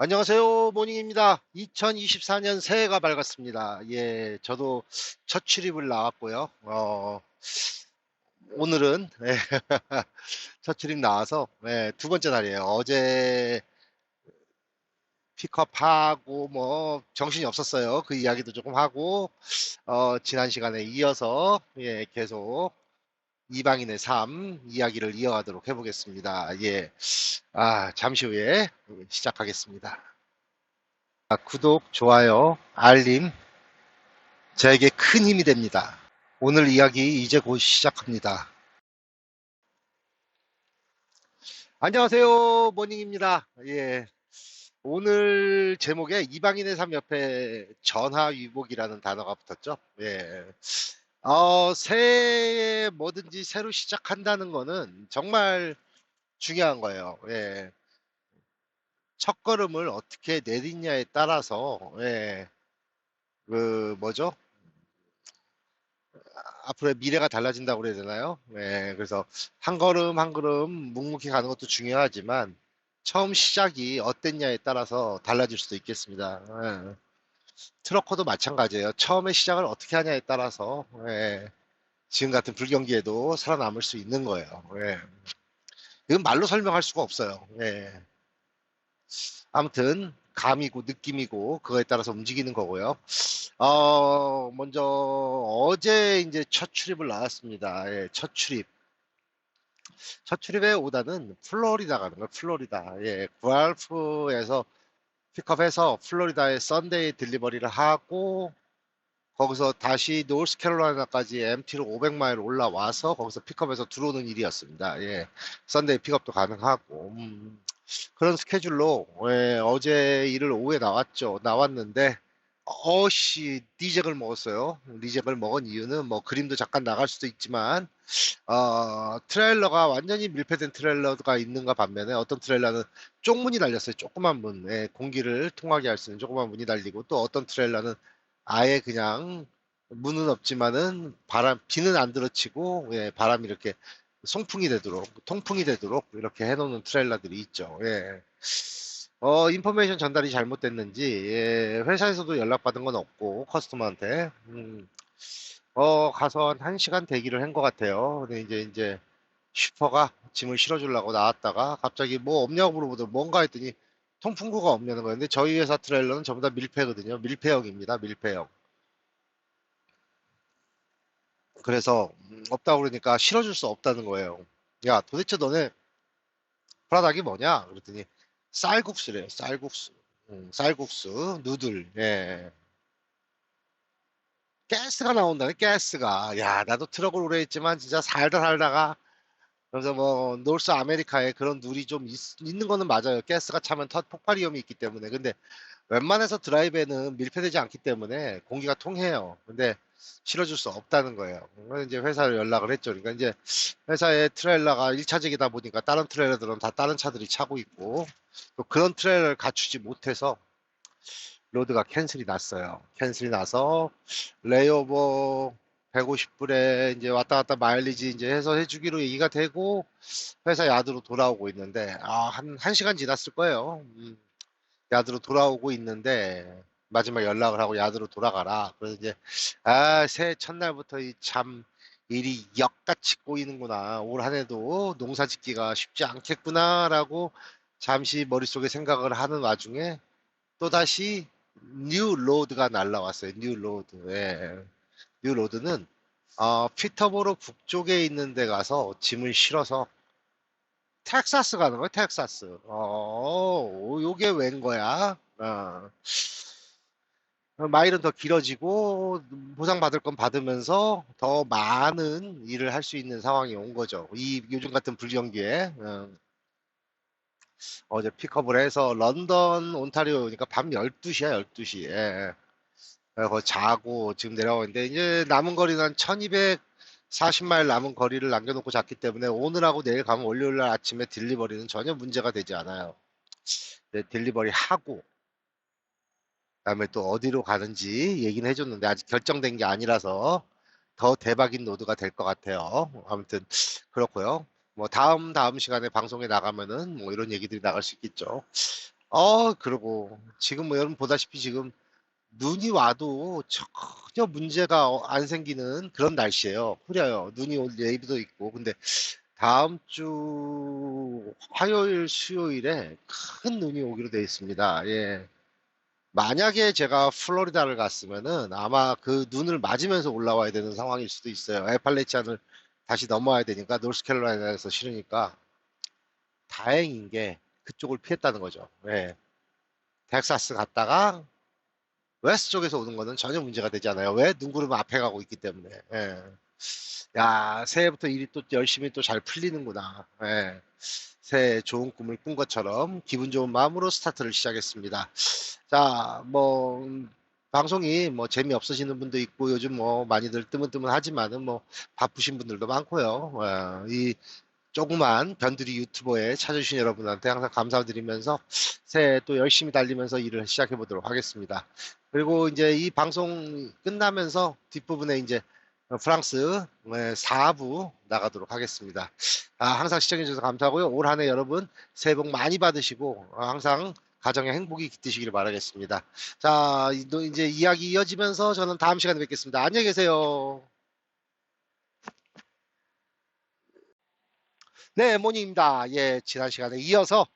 안녕하세요. 모닝입니다. 2024년 새해가 밝았습니다. 예, 저도 첫 출입을 나왔고요. 어, 오늘은 예, 첫 출입 나와서 예, 두 번째 날이에요. 어제 픽업하고 뭐 정신이 없었어요. 그 이야기도 조금 하고 어, 지난 시간에 이어서 예, 계속 이방인의 삶 이야기를 이어가도록 해보겠습니다. 예, 아 잠시 후에 시작하겠습니다. 아, 구독, 좋아요, 알림 저에게 큰 힘이 됩니다. 오늘 이야기 이제 곧 시작합니다. 안녕하세요. 모닝입니다. 예. 오늘 제목에 이방인의 삶 옆에 전화위복이라는 단어가 붙었죠. 예. 어, 새해 뭐든지 새로 시작한다는 거는 정말 중요한 거예요. 예. 첫 걸음을 어떻게 내딛냐에 따라서, 예. 그, 뭐죠? 앞으로의 미래가 달라진다고 그래야 되나요? 예. 그래서 한 걸음 한 걸음 묵묵히 가는 것도 중요하지만 처음 시작이 어땠냐에 따라서 달라질 수도 있겠습니다. 예. 트럭커도 마찬가지예요. 처음에 시작을 어떻게 하냐에 따라서 예, 지금 같은 불경기에도 살아남을 수 있는 거예요. 예. 이건 말로 설명할 수가 없어요. 예. 아무튼 감이고 느낌이고 그거에 따라서 움직이는 거고요. 어, 먼저 어제 이제 첫 출입을 나왔습니다. 예, 첫 출입. 첫 출입의 오다는 플로리다 가는 거예요. 플로리다. 예, 구알프에서 픽업해서 플로리다에 썬데이 딜리버리를 하고 거기서 다시 노스캐롤라이나까지 MT로 500마일 올라와서 거기서 픽업해서 들어오는 일이었습니다. 예, 썬데이 픽업도 가능하고 음, 그런 스케줄로 예, 어제 일을 오후에 나왔죠. 나왔는데 어씨 리젝을 먹었어요. 리젝을 먹은 이유는 뭐 그림도 잠깐 나갈 수도 있지만 어, 트레일러가 완전히 밀폐된 트레일러가 있는가 반면에 어떤 트레일러는 쪽문이 달렸어요. 조그만 문, 예, 공기를 통하게 할 수 있는 조그만 문이 달리고 또 어떤 트레일러는 아예 그냥 문은 없지만은 바람 비는 안 들어치고 예, 바람이 이렇게 송풍이 되도록 통풍이 되도록 이렇게 해놓는 트레일러들이 있죠. 예. 어, 인포메이션 전달이 잘못됐는지 예, 회사에서도 연락받은 건 없고 커스터머한테 음, 어, 가서 한 1시간 대기를 한 것 같아요. 근데 이제 이제 슈퍼가 짐을 실어주려고 나왔다가 갑자기 뭐 없냐고 물어보더니 뭔가 했더니 통풍구가 없냐는. 근데 저희 회사 트레일러는 전부 다 밀폐거든요. 밀폐형입니다. 밀폐형. 그래서 음, 없다고 그러니까 실어줄 수 없다는 거예요. 야, 도대체 너네 프라닭이 뭐냐? 그랬더니 쌀국수래요. 쌀국수. 음, 쌀국수, 누들. 예. 가스가 나온다네. 가스가. 야, 나도 트럭을 오래 했지만 진짜 살다 살다가 그래서 뭐 노스 아메리카에 그런 누리 좀 있, 는 거는 맞아요. 가스가 차면 터, 폭발 위험이 있기 때문에. 근데 웬만해서 드라이브에는 밀폐되지 않기 때문에 공기가 통해요. 근데 실어줄 수 없다는 거예요. 그래서 이제 회사를 연락을 했죠. 그러니까 이제 회사의 트레일러가 1차적이다 보니까 다른 트레일러들은 다 다른 차들이 차고 있고 또 그런 트레일러를 갖추지 못해서 로드가 캔슬이 났어요. 캔슬이 나서 레이오버 150불에 이제 왔다 갔다 마일리지 이제 해서 해주기로 얘기가 되고 회사 야드로 돌아오고 있는데 아, 한, 한 시간 지났을 거예요. 음, 야드로 돌아오고 있는데 마지막 연락을 하고 야드로 돌아가라. 그래서 이제 아, 새해 첫날부터 이 참 일이 역같이 꼬이는구나. 올 한 해도 농사 짓기가 쉽지 않겠구나라고 잠시 머릿속에 생각을 하는 와중에 또 다시 뉴 로드가 날라왔어요. 뉴 로드. 예. 뉴 로드는 어, 피터보로 북쪽에 있는 데 가서 짐을 실어서 텍사스 가는 거예요. 텍사스. 어, 요게 웬 거야? 어. 마일은 더 길어지고 보상받을 건 받으면서 더 많은 일을 할 수 있는 상황이 온 거죠. 이 요즘 같은 불경기에 어. 어제 픽업을 해서 런던 온타리오니까 밤 12시야 12시 에거 자고 지금 내려오는데 이제 남은 거리는 한 1240마일 남은 거리를 남겨놓고 잤기 때문에 오늘하고 내일 가면 월요일 날 아침에 딜리버리는 전혀 문제가 되지 않아요. 네, 딜리버리 하고 그 다음에 또 어디로 가는지 얘기는 해줬는데 아직 결정된 게 아니라서 더 대박인 노드가 될 것 같아요. 아무튼 그렇고요. 뭐 다음 다음 시간에 방송에 나가면은 뭐 이런 얘기들이 나갈 수 있겠죠. 어, 그러고 지금 뭐 여러분 보다시피 지금 눈이 와도 전혀 문제가 어- 안 생기는 그런 날씨예요. 흐려요. 눈이 올 예비도 있고. 근데 다음 주 화요일, 수요일에 큰 눈이 오기로 되어 있습니다. 예. 만약에 제가 플로리다를 갔으면은 아마 그 눈을 맞으면서 올라와야 되는 상황일 수도 있어요. 에팔레치안을 다시 넘어야 되니까 노스캐롤라이나에서 싫으니까 다행인 게 그쪽을 피했다는 거죠. 예. 텍사스 갔다가 웨스트 쪽에서 오는 거는 전혀 문제가 되지 않아요. 왜? 눈구름 앞에 가고 있기 때문에. 예. 야, 새해부터 일이 또 열심히 또 잘 풀리는구나. 예. 새해 좋은 꿈을 꾼 것처럼 기분 좋은 마음으로 스타트를 시작했습니다. 자, 뭐, 음, 방송이 뭐 재미없으시는 분도 있고 요즘 뭐 많이들 뜨문뜨문 하지만은 뭐 바쁘신 분들도 많고요. 어, 이 조그만 변두리 유튜버에 찾아주신 여러분한테 항상 감사드리면서 새해 또 열심히 달리면서 일을 시작해 보도록 하겠습니다. 그리고 이제 이 방송 끝나면서 뒷부분에 이제 프랑스 4부 나가도록 하겠습니다. 아, 항상 시청해 주셔서 감사하고요. 올 한해 여러분 새해 복 많이 받으시고 어, 항상 가정의 행복이 깃드시길 바라겠습니다. 자, 이제 이야기 이어지면서 저는 다음 시간에 뵙겠습니다. 안녕히 계세요. 네, 모닝입니다. 예, 지난 시간에 이어서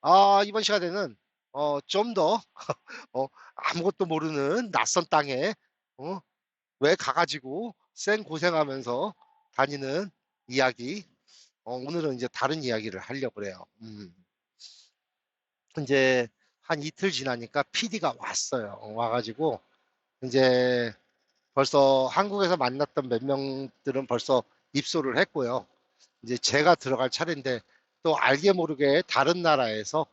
아, 이번 시간에는 어, 좀더 어, 아무것도 모르는 낯선 땅에 어, 왜 가가지고 생 고생하면서 다니는 이야기. 어, 오늘은 이제 다른 이야기를 하려고 그래요. 음. 이제 한 이틀 지나니까 PD가 왔어요. 어, 와가지고 이제 벌써 한국에서 만났던 몇 명들은 벌써 입소를 했고요. 이제 제가 들어갈 차례인데 또 알게 모르게 다른 나라에서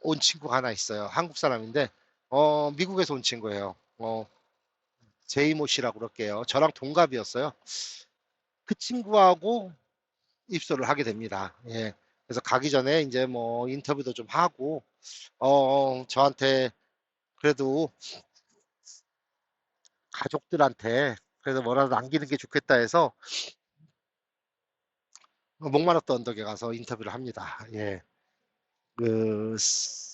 온 친구가 하나 있어요. 한국 사람인데 어, 미국에서 온 친구예요. 어, 제이모 씨라고 그럴게요. 저랑 동갑이었어요. 그 친구하고 입소를 하게 됩니다. 예. 그래서 가기 전에 이제 뭐 인터뷰도 좀 하고 어, 저한테 그래도 가족들한테 그래도 뭐라도 남기는 게 좋겠다 해서 목마르트 언덕에 가서 인터뷰를 합니다. 예. 그, 스-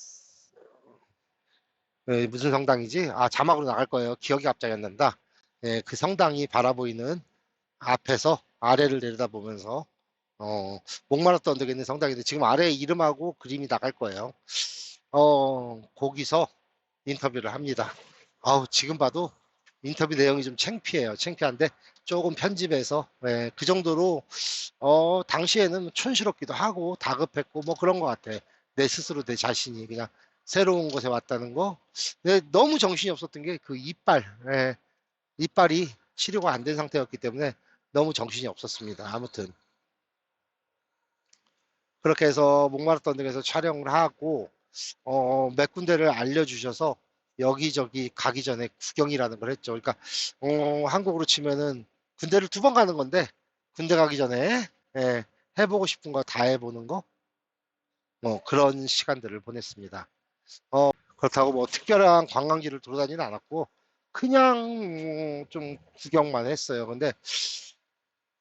그 무슨 성당이지? 아, 자막으로 나갈 거예요. 기억이 갑자기 안 난다. 예, 그 성당이 바라보이는 앞에서 아래를 내려다보면서 어, 목마르트 언덕에 있는 성당인데 지금 아래 이름하고 그림이 나갈 거예요. 어, 거기서 인터뷰를 합니다. 아우, 지금 봐도 인터뷰 내용이 좀 창피해요. 창피한데 조금 편집해서 예, 그 정도로 어, 당시에는 촌스럽기도 하고 다급했고 뭐 그런 것 같아. 내 스스로 내 자신이 그냥 새로운 곳에 왔다는 거. 근데 너무 정신이 없었던 게 그 이빨, 예, 이빨이 치료가 안 된 상태였기 때문에 너무 정신이 없었습니다. 아무튼 그렇게 해서 목마르트 언덕에서 촬영을 하고 어, 몇 군데를 알려주셔서 여기저기 가기 전에 구경이라는 걸 했죠. 그러니까 어, 한국으로 치면은 군대를 두 번 가는 건데 군대 가기 전에 예, 해보고 싶은 거 다 해보는 거 뭐 그런 시간들을 보냈습니다. 어, 그렇다고 뭐 특별한 관광지를 돌아다니진 않았고 그냥 음, 좀 구경만 했어요. 근데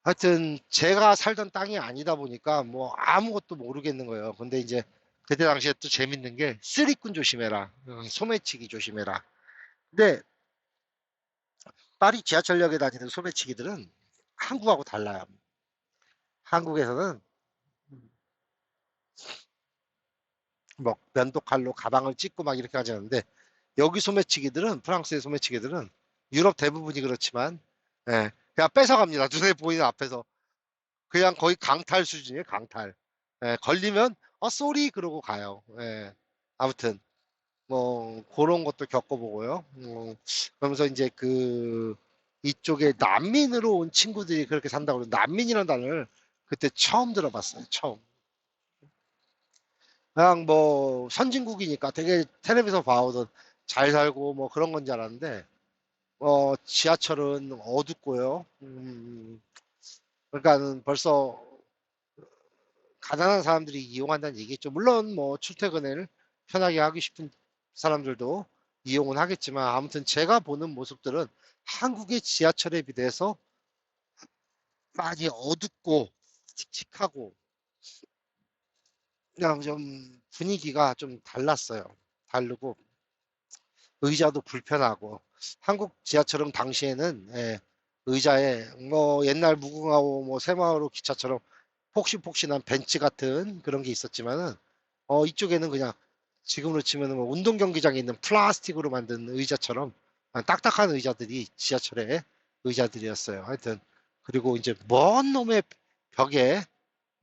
하여튼 제가 살던 땅이 아니다 보니까 뭐 아무것도 모르겠는 거예요. 근데 이제 그때 당시에 또 재밌는 게 쓰리꾼 조심해라. 음, 소매치기 조심해라. 근데 파리 지하철역에 다니는 소매치기들은 한국하고 달라요. 한국에서는 뭐 면도칼로 가방을 찢고 막 이렇게 하지 않는데 여기 소매치기들은 프랑스의 소매치기들은 유럽 대부분이 그렇지만 예, 그냥 뺏어갑니다. 눈에 보이는 앞에서 그냥 거의 강탈 수준이에요. 강탈. 예, 걸리면 어 쏘리 그러고 가요. 예, 아무튼 뭐 그런 것도 겪어보고요. 음, 그러면서 이제 그 이쪽에 난민으로 온 친구들이 그렇게 산다고 그러는데 난민이라는 단어를 그때 처음 들어봤어요. 처음. 그냥 뭐 선진국이니까 되게 텔레비에서 봐오던 잘 살고 뭐 그런 건 줄 알았는데 어 지하철은 어둡고요. 음, 그러니까는 벌써 가난한 사람들이 이용한다는 얘기겠죠. 물론 뭐 출퇴근을 편하게 하기 싶은 사람들도 이용은 하겠지만 아무튼 제가 보는 모습들은 한국의 지하철에 비해서 많이 어둡고 칙칙하고 그냥 좀 분위기가 좀 달랐어요. 다르고 의자도 불편하고 한국 지하철은 당시에는 예, 의자에 뭐 옛날 무궁화호 뭐 새마을호 기차처럼 폭신폭신한 벤치 같은 그런 게 있었지만은 어 이쪽에는 그냥 지금으로 치면은 뭐 운동 경기장에 있는 플라스틱으로 만든 의자처럼 아, 딱딱한 의자들이 지하철의 의자들이었어요. 하여튼 그리고 이제 먼 놈의 벽에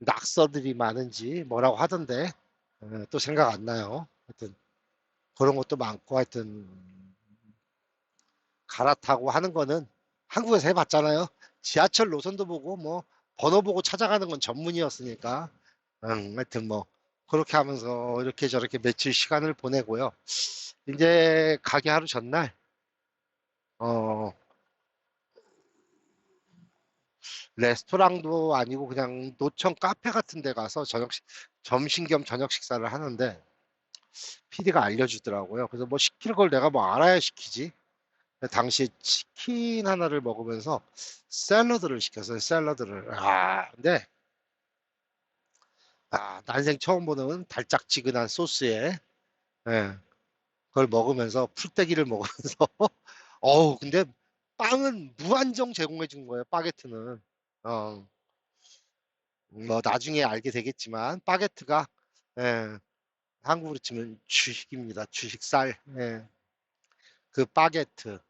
낙서들이 많은지 뭐라고 하던데 어, 또 생각 안 나요. 하여튼 그런 것도 많고 하여튼 갈아타고 하는 거는 한국에서 해봤잖아요. 지하철 노선도 보고 뭐 번호 보고 찾아가는 건 전문이었으니까 응, 하여튼 뭐 그렇게 하면서 이렇게 저렇게 며칠 시간을 보내고요. 이제 가게 하루 전날 어 레스토랑도 아니고 그냥 노천 카페 같은 데 가서 저녁 식- 점심 겸 저녁 식사를 하는데 PD가 알려주더라고요. 그래서 뭐 시킬 걸 내가 뭐 알아야 시키지. 당시에 치킨 하나를 먹으면서 샐러드를 시켰어요. 샐러드를. 아, 근데 아, 난생 처음 보는 달짝지근한 소스에 예, 그걸 먹으면서 풀떼기를 먹으면서 어우, 근데 빵은 무한정 제공해 준 거예요. 바게트는. 어, 뭐 나중에 알게 되겠지만 바게트가 예, 한국으로 치면 주식입니다. 주식살. 예, 그 바게트.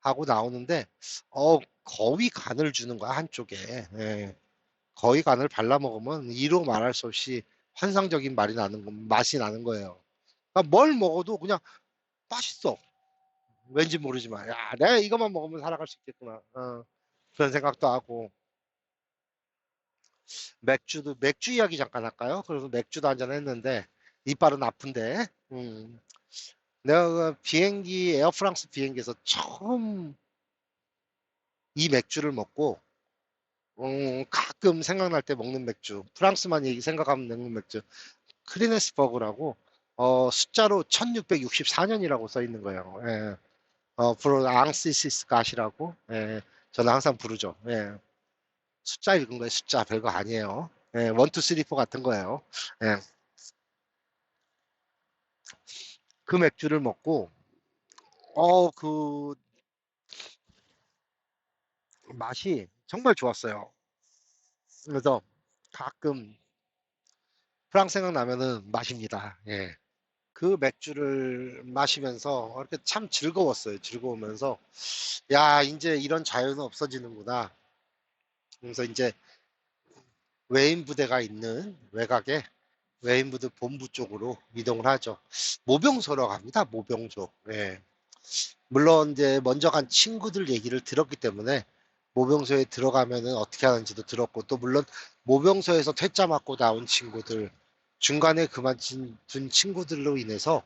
하고 나오는데 어 거위 간을 주는 거야 한쪽에 예. 거위 간을 발라 먹으면 이로 말할 수 없이 환상적인 말이 나는 거, 맛이 나는 거예요. 그러니까 뭘 먹어도 그냥 맛있어. 왠지 모르지만 야 내가 이것만 먹으면 살아갈 수 있겠구나. 어, 그런 생각도 하고 맥주도 맥주 이야기 잠깐 할까요? 그래서 맥주도 한잔 했는데 이빨은 아픈데 음. 내가 그 비행기 에어프랑스 비행기에서 처음 이 맥주를 먹고 음, 가끔 생각날 때 먹는 맥주 프랑스만 얘기 생각하면 먹는 맥주 크리네스버그라고 어, 숫자로 1664년이라고 써 있는 거예요. 예. 어, 프로 앙시시스 갓이라고 예. 저는 항상 부르죠. 예. 숫자 읽은 거예요. 숫자 별거 아니에요. 예. 원투 쓰리 포 같은 거예요. 예. 그 맥주를 먹고 어, 그 맛이 정말 좋았어요. 그래서 가끔 프랑스 생각나면은 마십니다. 예. 그 맥주를 마시면서 이렇게 참 즐거웠어요. 즐거우면서 야, 이제 이런 자유는 없어지는구나. 그래서 이제 외인 부대가 있는 외곽에 외인 부대 본부 쪽으로 이동을 하죠. 모병소로 갑니다. 모병소. 예. 물론 이제 먼저 간 친구들 얘기를 들었기 때문에 모병소에 들어가면은 어떻게 하는지도 들었고 또 물론 모병소에서 퇴짜 맞고 나온 친구들 중간에 그만둔 친구들로 인해서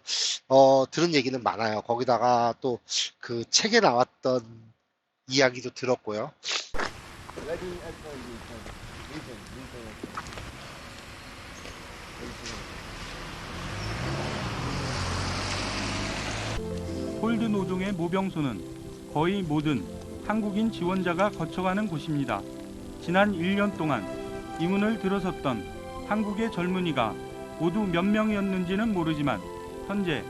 어 들은 얘기는 많아요. 거기다가 또 그 책에 나왔던 이야기도 들었고요. Ready as no reason. Reason, reason. 홀드 노동의 모병소는 거의 모든 한국인 지원자가 거쳐가는 곳입니다. 지난 1년 동안 이문을 들어섰던 한국의 젊은이가 모두 몇 명이었는지는 모르지만 현재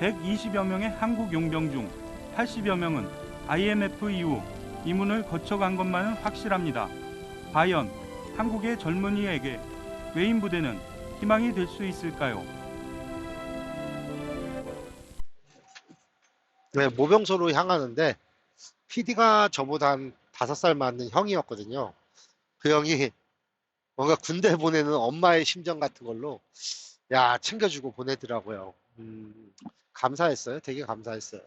120여 명의 한국 용병 중 80여 명은 IMF 이후 이문을 거쳐간 것만은 확실합니다. 과연 한국의 젊은이에게 외인 부대는 희망이 될 수 있을까요? 네, 모병소로 향하는데 PD가 저보다 한 다섯 살 많은 형이었거든요. 그 형이 뭔가 군대 보내는 엄마의 심정 같은 걸로 야 챙겨주고 보내더라고요. 음, 감사했어요. 되게 감사했어요.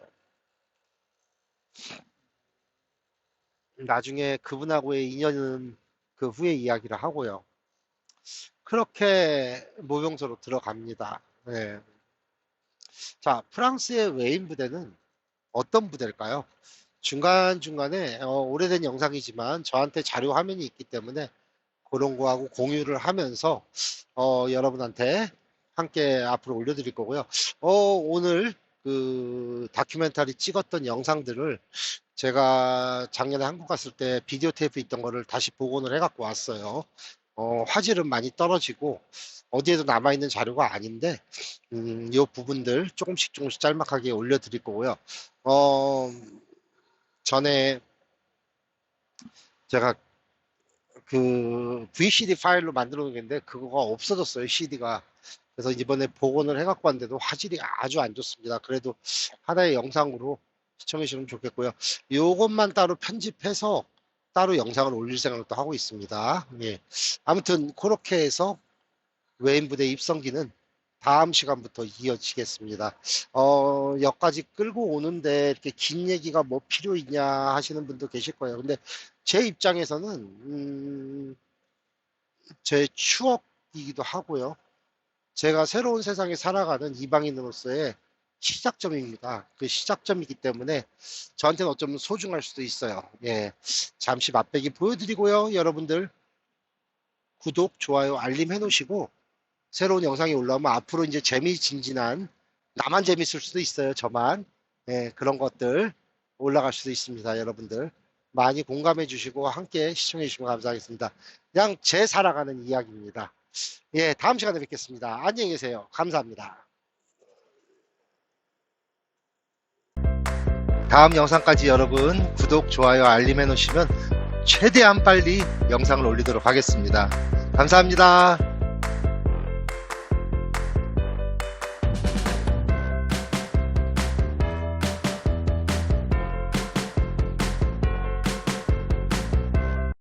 나중에 그분하고의 인연은 그 후에 이야기를 하고요. 그렇게 모병소로 들어갑니다. 네. 자, 프랑스의 외인 부대는 어떤 부대일까요? 중간중간에 어, 오래된 영상이지만 저한테 자료 화면이 있기 때문에 그런 거하고 공유를 하면서 어, 여러분한테 함께 앞으로 올려드릴 거고요. 어, 오늘 그 다큐멘터리 찍었던 영상들을 제가 작년에 한국 갔을 때 비디오 테이프 있던 거를 다시 복원을 해갖고 왔어요. 어, 화질은 많이 떨어지고 어디에도 남아있는 자료가 아닌데 음, 이 부분들 조금씩 조금씩 짤막하게 올려드릴 거고요. 어, 전에 제가 그 VCD 파일로 만들어 놓은 게 있는데 그거가 없어졌어요 CD가 그래서 이번에 복원을 해갖고 왔는데도 화질이 아주 안 좋습니다 그래도 하나의 영상으로 시청해 주시면 좋겠고요 요것만 따로 편집해서 따로 영상을 올릴 생각도 하고 있습니다 예. 아무튼 그렇게 해서 외인 부대 입성기는 다음 시간부터 이어지겠습니다. 어, 여기까지 끌고 오는데 이렇게 긴 얘기가 뭐 필요 있냐 하시는 분도 계실 거예요. 근데 제 입장에서는, 음, 제 추억이기도 하고요. 제가 새로운 세상에 살아가는 이방인으로서의 시작점입니다. 그 시작점이기 때문에 저한테는 어쩌면 소중할 수도 있어요. 예. 잠시 맛배기 보여드리고요. 여러분들 구독, 좋아요, 알림 해놓으시고 새로운 영상이 올라오면 앞으로 이제 재미진진한 나만 재밌을 수도 있어요. 저만 예, 그런 것들 올라갈 수도 있습니다. 여러분들 많이 공감해 주시고 함께 시청해 주시면 감사하겠습니다. 그냥 제 살아가는 이야기입니다. 예, 다음 시간에 뵙겠습니다. 안녕히 계세요. 감사합니다. 다음 영상까지 여러분 구독, 좋아요, 알림 해 놓으시면 최대한 빨리 영상을 올리도록 하겠습니다. 감사합니다.